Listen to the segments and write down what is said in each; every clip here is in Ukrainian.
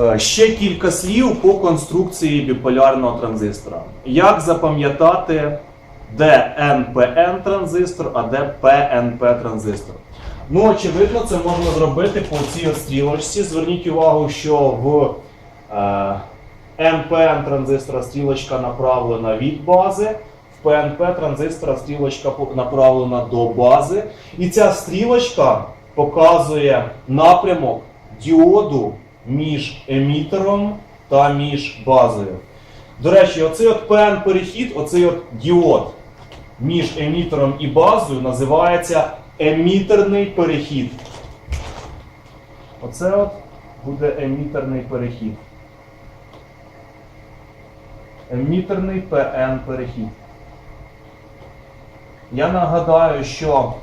Е, Ще кілька слів по конструкції біполярного транзистора. Як запам'ятати, де NPN транзистор, а де PNP транзистор? Ну, очевидно, це можна зробити по цій стрілочці. Зверніть увагу, що в е, NPN транзистора стрілочка направлена від бази, в PNP транзистора стрілочка направлена до бази. І ця стрілочка показує напрямок діоду між емітером та між базою. До речі, оцей от PN перехід, оцей от діод між емітером і базою називається емітерний перехід. Оце от буде емітерний перехід. Емітерний PN перехід. Я нагадаю, що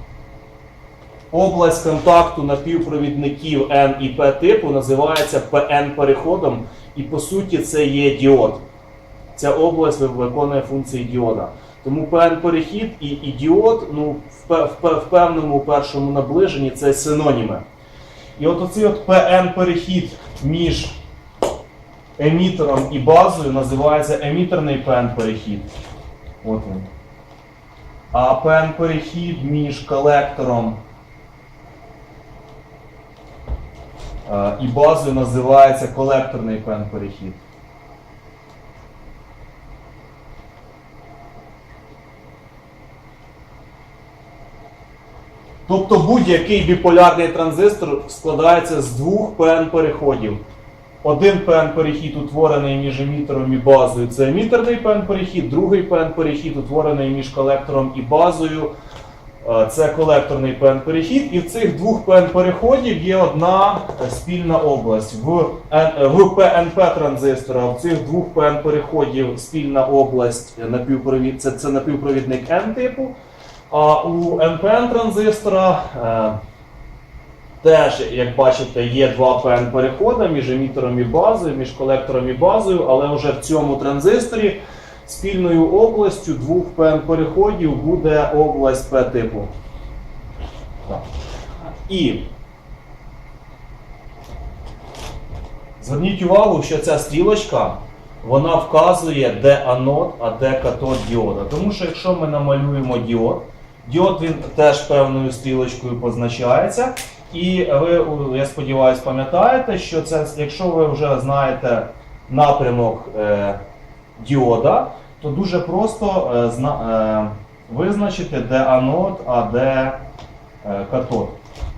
область контакту напівпровідників N і P типу називається PN переходом, і по суті це є діод. Ця область виконує функції діода. Тому PN перехід і, і діод ну, в, в, в певному першому наближенні це синоніми. І от оцей от PN перехід між емітером і базою називається емітерний PN перехід. От він. А PN перехід між колектором е, і базою називається колекторний PN перехід. Тобто будь-який біполярний транзистор складається з двох PN переходів. Один PN перехід утворений між емітером і базою, це емітерний PN перехід, другий PN перехід утворений між колектором і базою, е, це колекторний PN перехід. І в цих двох PN переходів є одна е, спільна область. В, е, в PNP транзистора в цих двох PN переходів спільна область е, напівпровід, це, це напівпровідник N типу. А у NPN транзистора е, теж, як бачите, є два PN переходи між емітером і базою, між колектором і базою, але вже в цьому транзисторі спільною областю двох PN переходів буде область P типу. І зверніть увагу, що ця стрілочка вона вказує, де анод, а де катод діода. Тому що якщо ми намалюємо діод, діод він теж певною стрілочкою позначається. І ви, я сподіваюся, пам'ятаєте, що це, якщо ви вже знаєте напрямок е, діода, то дуже просто е, е, визначити, де анод, а де е, катод.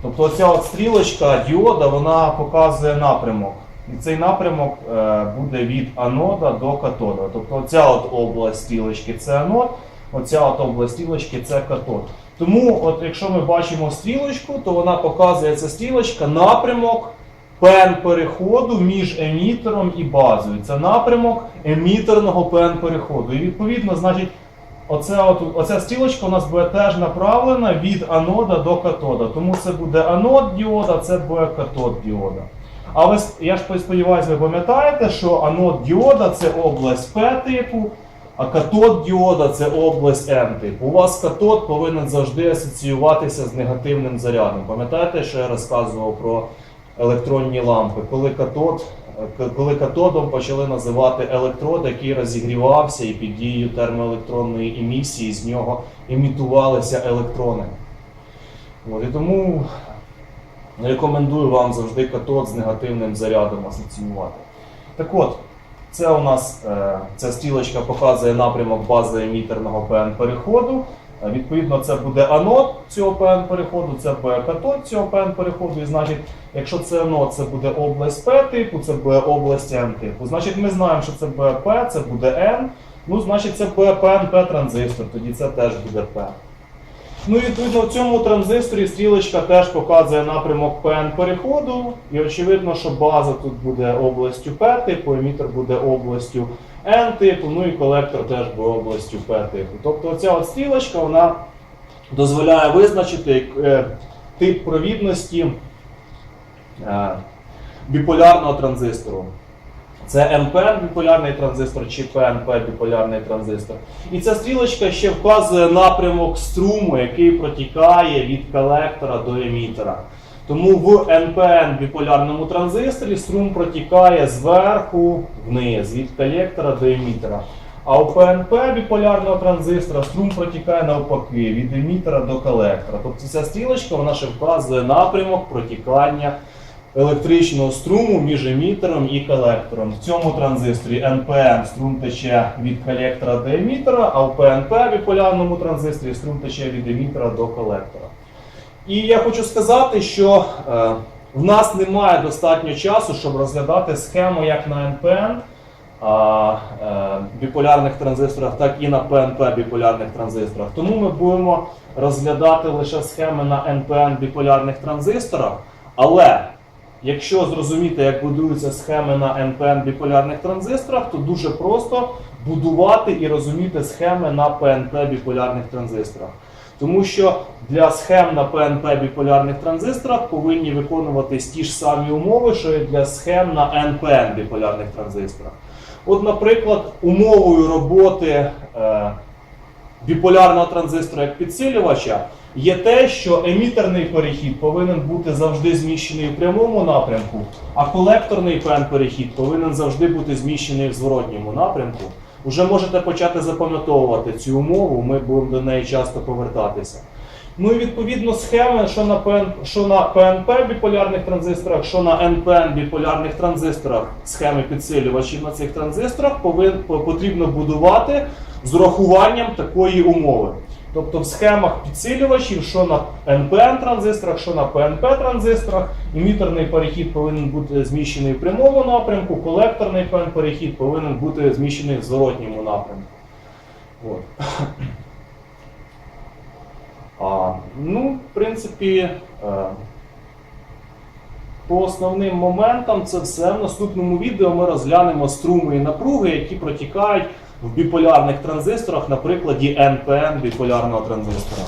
Тобто оця от стрілочка діода вона показує напрямок. І цей напрямок буде від анода до катода. Тобто оця от область стрілочки це анод, оця от область стрілочки це катод. Тому, от якщо ми бачимо стрілочку, то вона показує ця стрілочка напрямок пен переходу між емітером і базою. Це напрямок емітерного пен переходу. І відповідно, значить, Оце от, оця стрілочка у нас буде теж направлена від анода до катода. Тому це буде анод діода, це буде катод діода. Але я ж сподіваюся, ви пам'ятаєте, що анод діода це область П типу, а катод діода це область Н типу. У вас катод повинен завжди асоціюватися з негативним зарядом. Пам'ятаєте, що я розказував про електронні лампи? Коли катод, коли катодом почали називати електрод, який розігрівався і під дією термоелектронної емісії з нього емітувалися електрони. От, і тому рекомендую вам завжди катод з негативним зарядом асоціювати. Так от, це у нас е, ця стрілочка показує напрямок бази емітерного ПН переходу. Е, Відповідно, це буде анод цього ПН переходу, це буде катод цього ПН переходу. І значить, якщо це анод, це буде область П типу, це буде область Н типу. Значить, ми знаємо, що це буде П, це буде Н. Ну, значить, це буде ПНП транзистор, тоді це теж буде П. Ну і відповідно в цьому транзисторі стрілочка теж показує напрямок ПН переходу. І очевидно, що база тут буде областю П типу, емітер буде областю N типу, ну і колектор теж буде областю П типу. Тобто оця от стрілочка вона дозволяє визначити е, тип провідності е, біполярного транзистору. Це МПН біполярний транзистор чи ПНП біполярний транзистор. І ця стрілочка ще вказує напрямок струму, який протікає від колектора до емітера. Тому в НПН біполярному транзисторі струм протікає зверху вниз, від колектора до емітера. А у ПНП біполярного транзистора струм протікає навпаки від емітера до колектора. Тобто ця стрілочка вона ще вказує напрямок протікання електричного струму між емітером і колектором. В цьому транзисторі NPN струм тече від колектора до емітера, а в ПНП біполярному транзисторі струм тече від емітера до колектора. І я хочу сказати, що е, в нас немає достатньо часу, щоб розглядати схему як на NPN а, е, біполярних транзисторах, так і на ПНП біполярних транзисторах. Тому ми будемо розглядати лише схеми на NPN біполярних транзисторах. Але якщо зрозуміти, як будуються схеми на NPN біполярних транзисторах, то дуже просто будувати і розуміти схеми на ПНП біполярних транзисторах. Тому що для схем на ПНП біполярних транзисторах повинні виконуватись ті ж самі умови, що і для схем на НПН біполярних транзисторах. От, наприклад, умовою роботи е, біполярного транзистора як підсилювача є те, що емітерний перехід повинен бути завжди зміщений в прямому напрямку, а колекторний ПН-перехід повинен завжди бути зміщений в зворотньому напрямку. Уже можете почати запам'ятовувати цю умову, ми будемо до неї часто повертатися. Ну і відповідно схеми, що на ПН, що на ПНП біполярних транзисторах, що на НПН біполярних транзисторах, схеми підсилювачів на цих транзисторах повин, потрібно будувати з урахуванням такої умови. Тобто в схемах підсилювачів, що на НПН транзисторах, що на ПНП транзисторах, емітерний перехід повинен бути зміщений в прямому напрямку, колекторний перехід повинен бути зміщений в зворотньому напрямку. От. А, ну, в принципі, е, по основним моментам це все. В наступному відео ми розглянемо струми і напруги, які протікають в біполярних транзисторах на прикладі НПН біполярного транзистора.